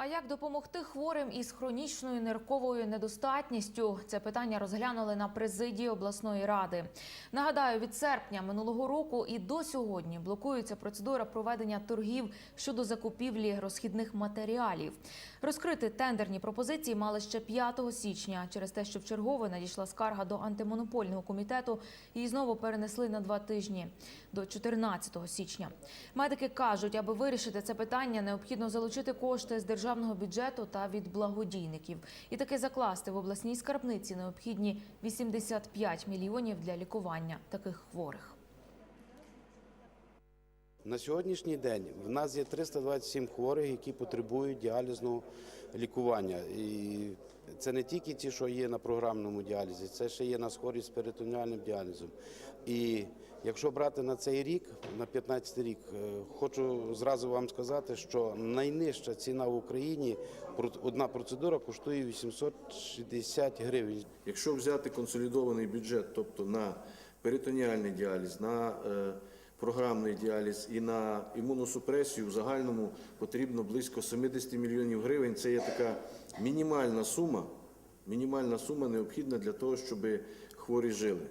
А як допомогти хворим із хронічною нирковою недостатністю? Це питання розглянули на президії обласної ради. Нагадаю, від серпня минулого року і до сьогодні блокується процедура проведення торгів щодо закупівлі розхідних матеріалів. Розкрити тендерні пропозиції мали ще 5 січня через те, що вчергове надійшла скарга до антимонопольного комітету. Її знову перенесли на два тижні до 14 січня. Медики кажуть, аби вирішити це питання, необхідно залучити кошти з державного бюджету та від благодійників. І таки закласти в обласній скарбниці необхідні 85 мільйонів для лікування таких хворих. На сьогоднішній день в нас є 327 хворих, які потребують діалізного лікування. І це не тільки ті, що є на програмному діалізі, це ще є на хворі з перитонеальним діалізом. І якщо брати на цей рік, на 15 рік, е, хочу зразу вам сказати, що найнижча ціна в Україні одна процедура коштує 860 гривень. Якщо взяти консолідований бюджет, тобто на перитоніальний діаліз, на е, програмний діаліз і на імуносупресію, в загальному потрібно близько 70 мільйонів гривень. Це є така мінімальна сума, мінімальна сума необхідна для того, щоб хворі жили.